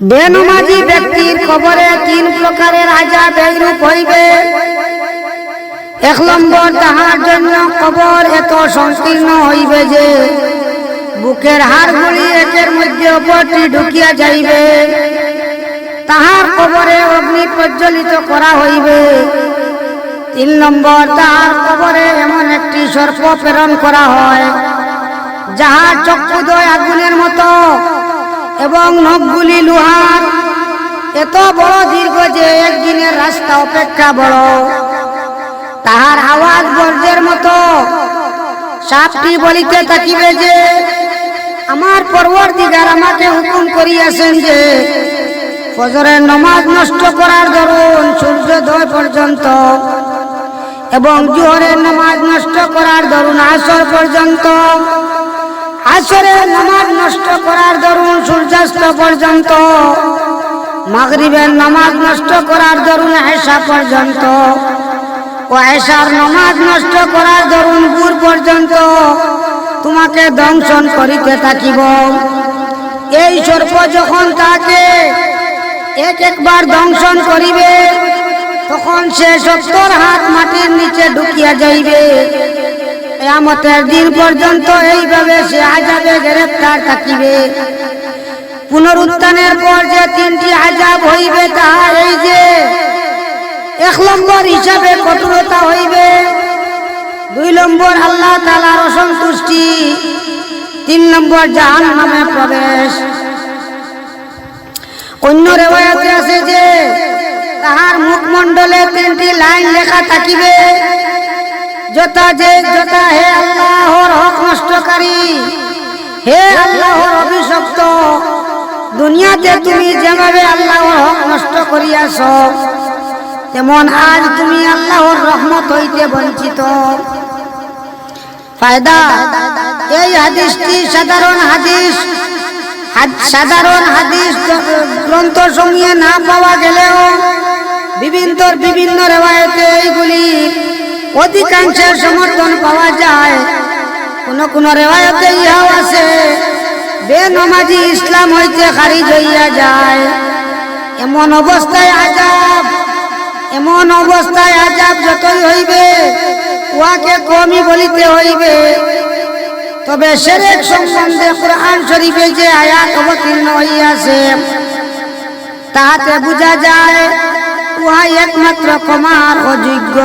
বেনমাজি ব্যক্তির কবরে তিন প্রকারের আজাব এইরূপ হইবে। এক নম্বর, তাহার জন্য কবর এত সংকীর্ণ হইবে যে বুকের হাড়গুলি একের মধ্যে অপরটি ঢুকিয়া যাইবে। তাহার কবরে অগ্নি প্রজ্বলিত করা হইবে। তিন নম্বর, তাহার কবরে এমন একটি সর্প প্রেরণ করা হয়, যাহার চক্ষুদয় আগুনের মতো। এবং নখগুলি লোহার। এত বড় দীর্ঘ যে একদিনের রাস্তা অপেক্ষা বড়। তাহার আওয়াজ বর্জ্যের মতো। সাপটি বলিতে থাকিবে যে, আমার পরবর্তীকার আমাকে হুকুম করিয়াছেন যে, ফজরের নমাজ নষ্ট করার দরুন সূর্যোদয় পর্যন্ত এবং জোহরের নামাজ নষ্ট করার দরুন আসর পর্যন্ত। আসরের নামাজ নষ্ট করার দরুন পর্যন্ত। মাগরিবের নামাজ নষ্ট করার দরুন এসা পর্যন্ত। ও এসার নামাজ নষ্ট করার দরুন গুর পর্যন্ত। তোমাকে দংশন করিতে থাকিব। এই সর্প যখন তাকে এক একবার দংশন করিবে, তখন সে সত্তর হাত মাটির নিচে ঢুকিয়া যাইবে। এমতের দিন পর্যন্ত এইভাবে সে আজাবে গ্রেফতার থাকিবে। পুনরুত্থানের পর যে তিনটি আজাব হইবে তাহা এই যে এক নম্বর হিসাবে কঠোরতা হইবে। দুই নম্বর আল্লাহ তালার অসন্তুষ্টি। তিন নম্বর জাহান নামে প্রবেশ। অন্য রেওয়ায়তে আছে যে তাহার মুখমণ্ডলে তিনটি লাইন লেখা থাকিবে। যথা যে যথা হে আল্লাহর হক নষ্টকারী, হে আল্লাহর অভিশপ্ত দুনিয়াতে তুমি যেভাবে আল্লাহর হক নষ্ট করিয়াছ, তেমন আজ তুমি আল্লাহর রহমত হইতে বঞ্চিত। ফায়দা, এই হাদিসটি সাধারণ হাদিস। হাদ- সাধারণ হাদিস গ্রন্থ সমূহে না পাওয়া গেলেও বিভিন্ন বিভিন্ন রেওয়ায়তে এইগুলি অধিকাংশের সমর্থন পাওয়া যায়। কোন কোন রেওয়ায়তে ইহাও আছে। বেনমাজি ইসলাম হইতে খারিজ হইয়া যায়, এমন অবস্থায় আজাব এমন অবস্থায় আজাব যতই হইবে, উহাকে কমই বলিতে হইবে। তবে সেরেক সম্বন্ধে কোরআন শরীফে যে আয়াত অবতীর্ণ হইয়াছে, তাহাতে বোঝা যায়, উহা একমাত্র ক্ষমার অযোগ্য।